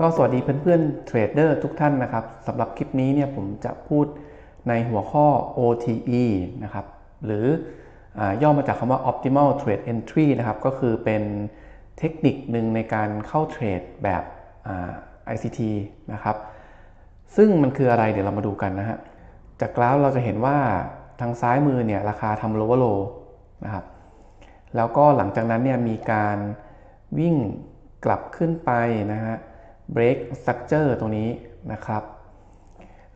ก็สวัสดีเพื่อนๆเทรดเดอร์ทุกท่านนะครับสำหรับคลิปนี้เนี่ยผมจะพูดในหัวข้อ OTE นะครับหรืออย่อมาจากคำว่า Optimal Trade Entry นะครับก็คือเป็นเทคนิคหนึ่งในการเข้าเทรดแบบ ICT นะครับซึ่งมันคืออะไรเดี๋ยวเรามาดูกันนะฮะจากกราฟเราจะเห็นว่าทางซ้ายมือเนี่ยราคาทำ lower low นะครับแล้วก็หลังจากนั้นเนี่ยมีการวิ่งกลับขึ้นไปนะฮะ break structure ตรงนี้นะครับ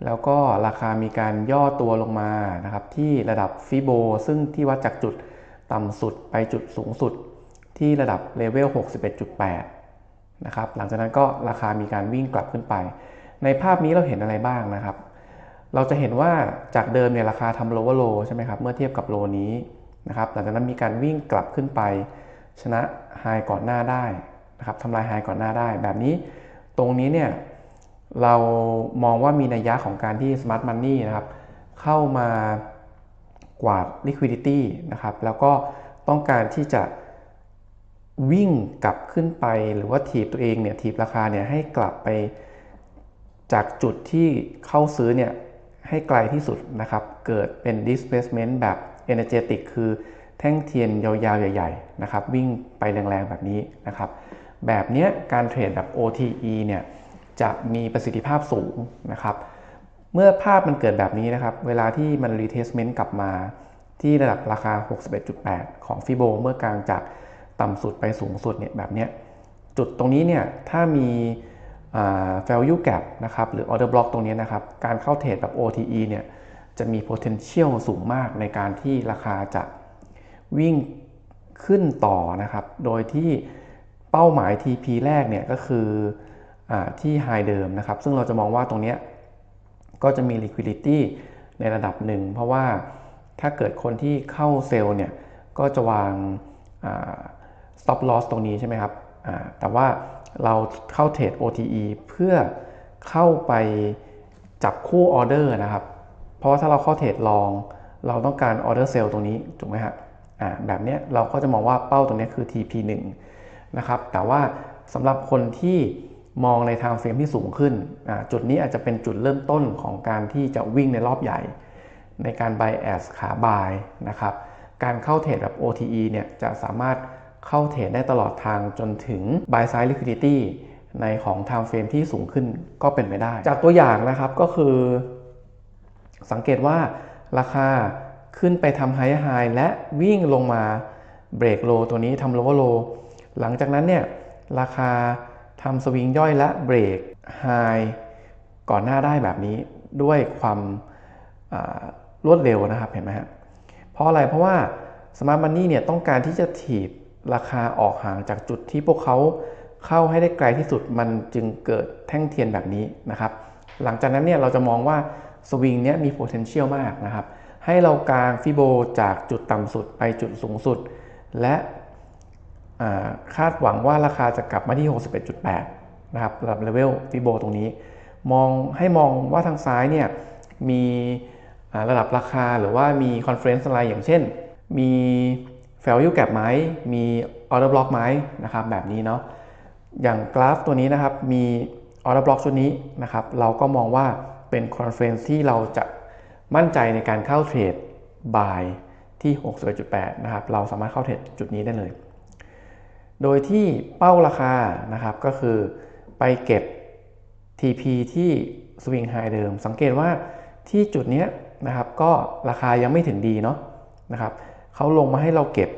แล้วก็ราคามีการย่อตัวลงมานะครับ ที่ระดับฟิโบซึ่งที่วัดจากจุดต่ำสุดไปจุดสูงสุด ที่ระดับเลเวล 61.8 นะครับ หลังจากนั้นก็ราคามีการวิ่งกลับขึ้นไป ในภาพนี้เราเห็นอะไรบ้างนะครับ เราจะเห็นว่าจากเดิมเนี่ยราคาทำ lower low ใช่ไหมครับ เมื่อเทียบกับโลนี้นะครับ หลังจากนั้นมีการวิ่งกลับขึ้นไป ชนะไฮก่อนหน้าได้นะครับทำลายไฮก่อนหน้าได้แบบนี้ ตรงนี้เนี่ยเรามองว่ามีนัยยะของการที่ Smart Money นะครับเข้ามากวาด liquidity นะครับแล้วก็ต้องการที่จะวิ่งกลับขึ้นไปหรือว่าถีบตัวเองเนี่ยถีบราคาเนี่ยให้กลับไปจากจุดที่เข้าซื้อเนี่ยให้ไกลที่สุดนะครับ เกิดเป็น displacement แบบ energetic คือแท่งเทียนยาวๆ ใหญ่ ๆ นะครับ วิ่งไปแรง ๆ แบบนี้นะครับ แบบนี้การเทรดแบบ OTE เนี่ยจะมีประสิทธิภาพสูงนะครับ เมื่อภาพมันเกิดแบบนี้นะครับ เวลาที่มัน retestment กลับมาที่ระดับราคา 61.8 ของฟิโบเมื่อกลางจากต่ำสุดไปสูงสุดเนี่ยแบบนี้จุดตรงนี้เนี่ยถ้ามี value gap นะครับหรือ order block ตรงนี้นะครับ การเข้าเทรดแบบ OTE เนี่ยจะมี potential สูงมากในการที่ราคาจะวิ่งขึ้นต่อนะครับ โดยที่ เป้าหมาย TP แรกเนี่ยก็คืออที่ high เดิมนะครับ ซึ่งเราจะมองว่าตรงนี้ก็จะมี liquidity ในระดับหนึ่ง เพราะว่าถ้าเกิดคนที่เข้าเซลล์เนี่ยก็จะวาง stop loss ตรงนี้ใช่ไหมครับ แต่ว่าเราเข้าเทรด OTE เพื่อเข้าไปจับคู่ออเดอร์นะครับ เพราะว่าถ้าเราเข้าเทรดลอง เราต้องการออเดอร์เซลล์ตรงนี้ ถูกไหมฮะแบบนี้เราก็จะมองว่าเป้าตรงนี้คือ TP1 นะครับ แต่ว่าสำหรับคนที่มองในทางเฟรมที่สูงขึ้น จุดนี้อาจจะเป็นจุดเริ่มต้นของการที่จะวิ่งในรอบใหญ่ ในการ buy as ขาบายนะครับ การเข้าเทรดแบบ OTE เนี่ยจะสามารถเข้าเทรดได้ตลอดทางจนถึง buy side liquidity ในของ time frame ที่สูงขึ้นก็เป็นไปได้ จากตัวอย่างนะครับก็คือ สังเกตว่าราคาขึ้นไปทำไฮไฮและวิ่งลงมาเบรกโลตัวนี้ทำโลว์โล หลังจากนั้นเนี่ยราคาทำสวิงย่อยและเบรกไฮก่อนหน้าได้แบบนี้ด้วยความรวดเร็วนะครับเห็นไหมฮะเพราะอะไรเพราะว่า Smart Money เนี่ยต้องการที่จะถีบราคาออกห่างจากจุดที่พวกเขาเข้าให้ได้ไกลที่สุดมันจึงเกิดแท่งเทียนแบบนี้นะครับ หลังจากนั้นเนี่ยเราจะมองว่าสวิงเนี้ยมี potential มากนะครับ ให้เรากางฟิโบจากจุดต่ำสุดไปจุดสูงสุด และ คาดหวังว่าราคาจะกลับมาที่ 61.8 นะครับระดับเลเวลฟิโบตรงนี้ มองให้มองว่าทางซ้ายเนี่ยมีระดับราคาหรือว่ามีคอนเฟรนซ์อะไรอย่างเช่น มี value gap ไหมมี order block ไหมนะครับแบบนี้เนาะอย่างกราฟตัวนี้นะครับมี order block ชุดนี้นะครับเราก็มองว่าเป็นคอนเฟรนซ์ที่เราจะมั่นใจในการเข้าเทรด buy ที่ 61.8 นะครับ เราสามารถเข้าเทรดจุดนี้ได้เลย โดยที่เป้าราคานะครับก็คือไปเก็บ TP ที่สวิงไฮเดิม สังเกตว่าที่จุดนี้นะครับก็ราคายังไม่ถึงดีเนาะนะครับเขาลงมาให้เราเก็บ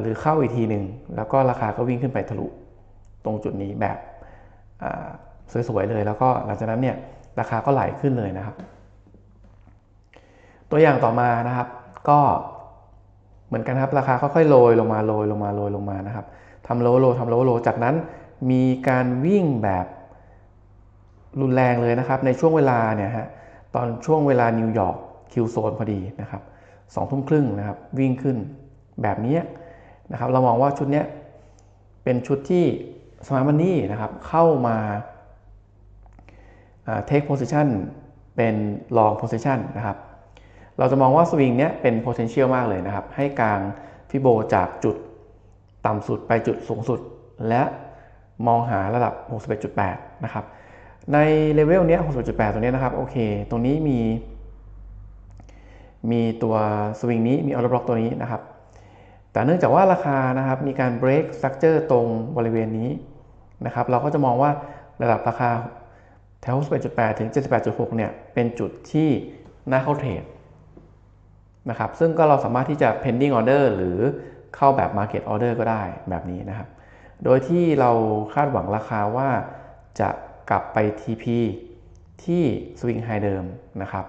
หรือเข้าอีกทีหนึ่งแล้วก็ราคาก็วิ่งขึ้นไปทะลุตรงจุดนี้แบบสวยๆเลยแล้วก็หลังจากนั้นเนี่ยราคาก็ไหลขึ้นเลยนะครับ ตัวอย่างต่อมานะครับก็ เหมือนกันครับราคาค่อยๆโรยลงมาโรยลงมาโรยลงมานะครับทำโลโลทำโลโลจากนั้นมีการวิ่งแบบรุนแรงเลยนะครับ ในช่วงเวลาเนี่ยฮะตอนช่วงเวลานิวยอร์กคิวโซนพอดีนะครับสองทุ่มครึ่งนะครับวิ่งขึ้นแบบนี้นะครับเรามองว่าชุดนี้เป็นชุดที่สมาร์ทมันนี่นะครับเข้ามาเทคโพซิชันเป็นลองโพซิชันนะครับ เราจะมองว่าสวิงเนี้ยเป็น potential มากเลยนะครับ ให้กลางฟิโบจากจุดต่ำสุดไปจุดสูงสุด และมองหาระดับ 61.8 นะครับ ในเลเวลเนี้ย61.8ตัวนี้นะครับ โอเค ตรงนี้มี มีตัวสวิงนี้ มีออร์บล็อกตัวนี้นะครับ แต่เนื่องจากว่าราคานะครับ มีการ break structure ตรงบริเวณนี้นะครับ เราก็จะมองว่าระดับราคาแถว11.8 ถึง 78.6 เนี่ย เป็นจุดที่น่าเข้าเทรด นะครับซึ่งก็เราสามารถที่จะ pending order หรือเข้าแบบ market order ก็ได้แบบนี้นะครับ โดยที่เราคาดหวังราคาว่าจะกลับไป TP ที่ swing high เดิมนะครับ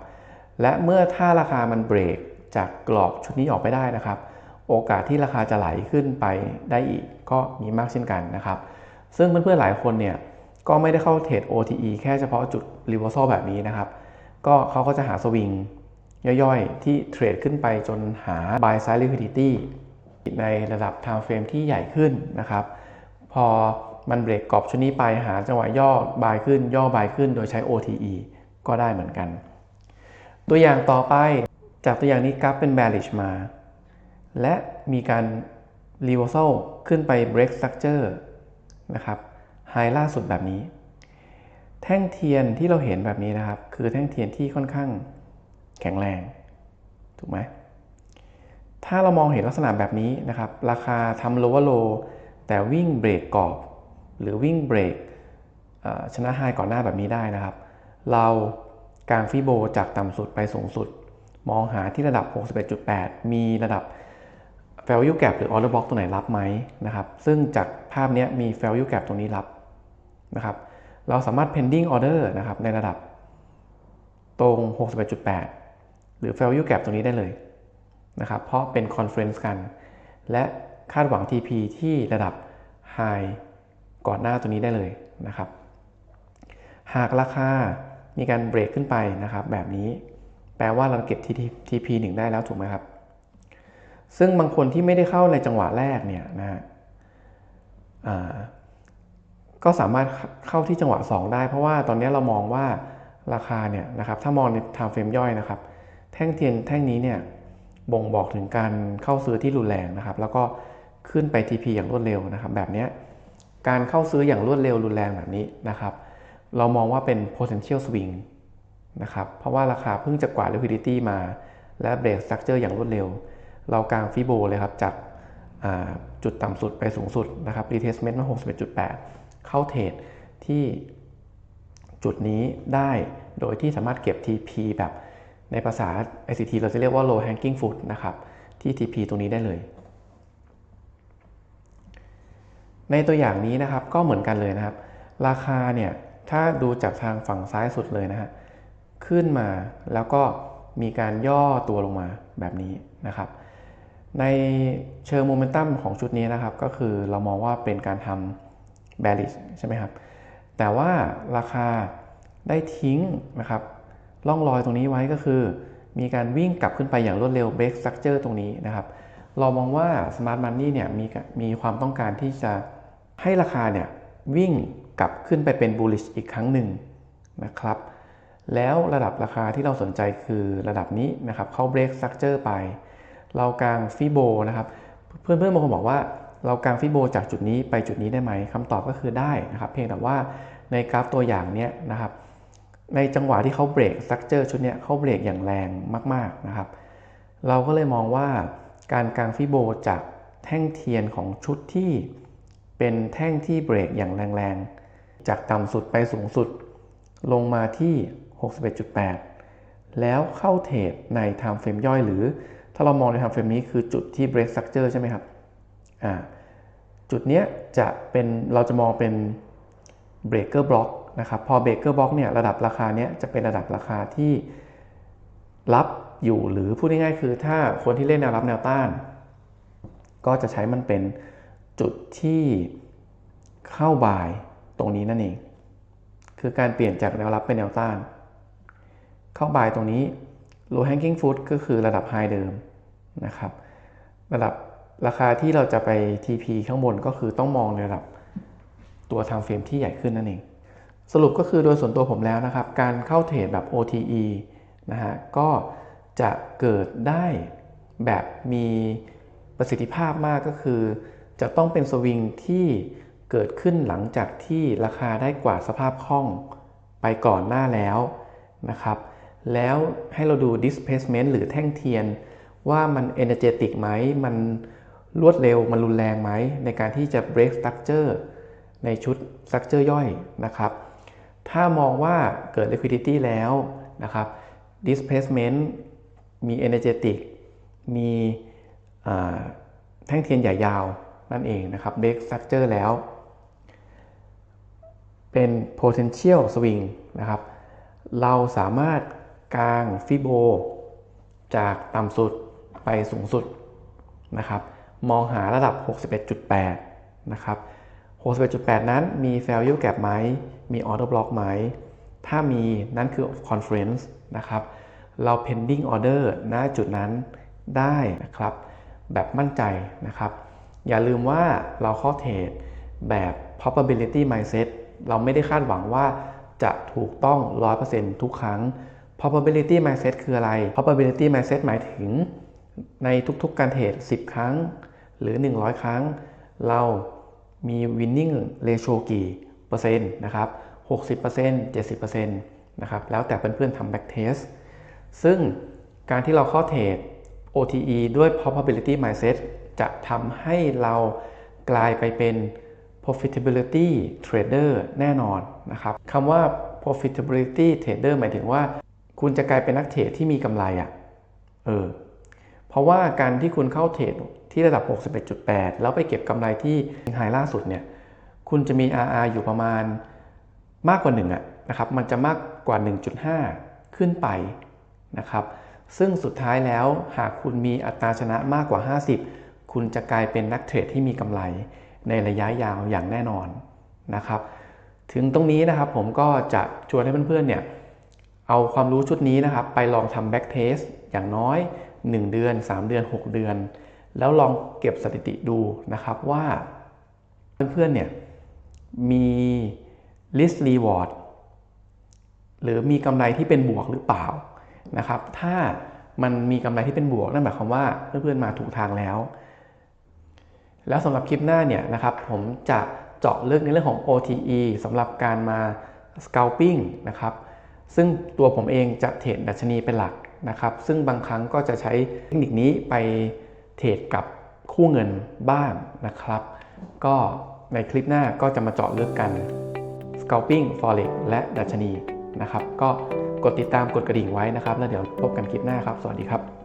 และเมื่อถ้าราคามันเบรกจากกรอบชุดนี้ออกไปได้นะครับ โอกาสที่ราคาจะไหลขึ้นไปได้อีกก็มีมากเช่นกันนะครับ ซึ่งเพื่อนๆหลายคนเนี่ยก็ไม่ได้เข้าเทรด OTE แค่เฉพาะจุด reversal แบบนี้นะครับ ก็เขาก็จะหาสวิง ย่อยๆ ที่เทรดขึ้นไปจนหา buy side liquidity ในระดับ time frame ที่ใหญ่ขึ้นนะครับ พอมันเบรกกรอบชุดนี้ไปหาจังหวะย่อบายขึ้น ย่อบายขึ้นโดยใช้ OTE ก็ได้เหมือนกัน ตัวอย่างต่อไปจากตัวอย่างนี้กราฟเป็น bearish มา และมีการ reversal ขึ้นไป break structure นะครับไฮล่าสุดแบบนี้ แท่งเทียนที่เราเห็นแบบนี้นะครับ คือแท่งเทียนที่ค่อนข้าง แข็งแรง ถูกไหมถ้าเรามองเห็นลักษณะแบบนี้นะครับ ราคาทำ lower low แต่วิ่งเบรกกรอบ หรือวิ่งเบรกชนะไฮก่อนหน้าแบบนี้ได้นะครับ เรากางฟิโบจากต่ำสุดไปสูงสุด มองหาที่ระดับ 61.8 มีระดับ value gap หรือ order block ตัวไหนรับไหมนะครับ ซึ่งจากภาพนี้มี value gap ตรงนี้รับนะครับ เราสามารถ pending order นะครับในระดับตรง 61.8 หรือ value gap ตรงนี้ได้เลยนะครับเพราะเป็น conference กัน และคาดหวัง TP ที่ระดับ high ก่อนหน้าตัวนี้ได้เลยนะครับ หากราคา มีการเบรกขึ้นไปนะครับ แบบนี้แปลว่าเราเก็บ TP 1ได้แล้วถูกไหมครับ ซึ่งบางคนที่ไม่ได้เข้าในจังหวะแรกเนี่ยนะฮะก็สามารถเข้าที่จังหวะ 2 ได้ เพราะว่าตอนนี้เรามองว่าราคาเนี่ยนะครับ ถ้ามองใน time frame ย่อยนะครับ แท่งเทียนแท่งนี้เนี่ยบ่งบอกถึงการเข้าซื้อที่รุนแรงนะครับ แล้วก็ขึ้นไป TP อย่างรวดเร็วนะครับ แบบนี้การเข้าซื้ออย่างรวดเร็วรุนแรงแบบนี้นะครับ เรามองว่าเป็น potential swing นะครับ เพราะว่าราคาเพิ่งจะกวาด liquidity มา และเบรก structure อย่างรวดเร็ว เรากางฟิโบเลยครับ จากจุดต่ำสุดไปสูงสุดนะครับ retestment มา61.8 เข้าเทรดที่จุดนี้ได้โดยที่สามารถเก็บ TP แบบ ในภาษา ICT เราจะเรียกว่า low hanging fruit นะครับ ที่ TP ตรงนี้ได้เลย ในตัวอย่างนี้นะครับก็เหมือนกันเลยนะครับ ราคาเนี่ยถ้าดูจากทางฝั่งซ้ายสุดเลยนะฮะขึ้นมาแล้วก็มีการย่อตัวลงมาแบบนี้นะครับ ในเชิงโมเมนตัมของชุดนี้นะครับ ก็คือเรามองว่าเป็นการทำ bearish ใช่ไหมครับ แต่ว่าราคาได้ทิ้งนะครับ ล่องรอยตรงนี้ไว้ก็คือ มีการวิ่งกลับขึ้นไปอย่างรวดเร็ว break structure ตรงนี้นะครับ เรามองว่า smart money เนี่ยมีมีความต้องการที่จะให้ราคาเนี่ยวิ่งกลับขึ้นไปเป็น bullish อีกครั้งหนึ่งนะครับ แล้วระดับราคาที่เราสนใจคือระดับนี้นะครับเข้า break structure ไป เรากางฟิโบนะครับ เพื่อนๆบางคนบอกว่าเรากางฟิโบจากจุดนี้ไปจุดนี้ได้ไหมคำตอบก็คือได้นะครับ เพียงแต่ว่าในกราฟตัวอย่างเนี้นะครับ ในจังหวะที่เขาเบรกสตรัคเจอร์ชุดนี้เขาเบรกอย่างแรงมากๆนะครับ เราก็เลยมองว่าการกางฟิโบจากแท่งเทียนของชุดที่เป็นแท่งที่เบรกอย่างแรงๆ จากต่ำสุดไปสูงสุด ลงมาที่ 61.8 แล้วเข้าเทรดใน time frame ย่อยหรือ ถ้าเรามองใน time frame นี้คือจุดที่ break structure ใช่ไหมครับอ่าจุดนี้จะเป็นเราจะมองเป็น breaker block นะครับพอ breaker block เนี่ยระดับราคาเนี้ยจะเป็นระดับราคาที่รับอยู่หรือพูดง่ายๆคือถ้าคนที่เล่นแนวรับแนวต้าน ก็จะใช้มันเป็นจุดที่เข้าบ่ายตรงนี้นั่นเอง คือการเปลี่ยนจากแนวรับเป็นแนวต้าน เข้าบ่ายตรงนี้ low hanging fruit ก็คือระดับ high เดิมนะครับ ระดับราคาที่เราจะไป TP ข้างบนก็คือต้องมองในระดับตัว time frame ที่ใหญ่ขึ้นนั่นเอง สรุปก็คือโดยส่วนตัวผมแล้วนะครับ การเข้าเทรดแบบ OTE นะฮะก็จะเกิดได้แบบมีประสิทธิภาพมากก็คือ จะต้องเป็นสวิงที่เกิดขึ้นหลังจากที่ราคาได้กว่าสภาพคล่องไปก่อนหน้าแล้วนะครับ แล้วให้เราดู displacement หรือแท่งเทียน ว่ามัน energetic ไหม มันรวดเร็ว มันรุนแรงไหม ในการที่จะ break structure ในชุด structure ย่อยนะครับ ถ้ามองว่าเกิด liquidity แล้วนะครับ displacement มี energetic มีแท่งเทียนใหญ่ยาวนั่นเองนะครับ break structure แล้ว เป็น potential swing นะครับ เราสามารถกางฟิโบจากต่ำสุดไปสูงสุดนะครับ มองหาระดับ 61.8 นะครับ 61.8 นั้นมี value gap ไหม มี order block ไหม ถ้ามีนั่นคือ conference นะครับ เรา pending order ณจุดนั้นได้นะครับ แบบมั่นใจนะครับ อย่าลืมว่าเราเข้าเทรดแบบ probability mindset เราไม่ได้คาดหวังว่าจะถูกต้อง 100%ทุกครั้ง probability mindset คืออะไร probability mindset หมายถึงในทุกๆการเทรด 10 ครั้ง หรือ 100 ครั้ง เรามี winning ratio กี่ เปอร์เซ็นต์นะครับ60% 70%นะครับแล้วแต่เพื่อนๆทำ back test ซึ่งการที่เราเข้าเทรด OTE ด้วย probability mindset จะทำให้เรากลายไปเป็น profitability trader แน่นอนนะครับคำว่า profitability trader หมายถึงว่า คุณจะกลายเป็นนักเทรดที่มีกำไรอะ่ะเออเพราะว่าการที่คุณเข้าเทรดที่ระดับ 61.8 แล้วไปเก็บกำไรที่ไฮล่าสุดเนี่ย คุณจะมี RR อยู่ประมาณมากกว่า1อะนะครับ มันจะมากกว่า 1.5 ขึ้นไปนะครับ ซึ่งสุดท้ายแล้วหากคุณมีอัตราชนะมากกว่า 50 คุณจะกลายเป็นนักเทรดที่มีกำไรในระยะยาวอย่างแน่นอนนะครับ ถึงตรงนี้นะครับผมก็จะชวนให้เพื่อนๆเนี่ยเอาความรู้ชุดนี้นะครับ ไปลองทำ back test อย่างน้อย 1 เดือน 3 เดือน 6 เดือน แล้วลองเก็บสถิติดูนะครับว่าเพื่อนๆเนี่ย มี list reward หรือมีกำไรที่เป็นบวกหรือเปล่านะครับ ถ้ามันมีกำไรที่เป็นบวกนั่นหมายความว่าเพื่อนๆมาถูกทางแล้ว แล้วสำหรับคลิปหน้าเนี่ยนะครับ ผมจะเจาะลึกในเรื่องของ OTE สำหรับการมา scalping นะครับ ซึ่งตัวผมเองจะเทรดดัชนีเป็นหลักนะครับ ซึ่งบางครั้งก็จะใช้เทคนิคนี้ไปเทรดกับคู่เงินบ้างนะครับ ก็ ในคลิปหน้าก็จะมาเจาะลึกกัน scalping forex และดัชนีนะครับ ก็กดติดตามกดกระดิ่งไว้นะครับ แล้วเดี๋ยวพบกันคลิปหน้าครับ สวัสดีครับ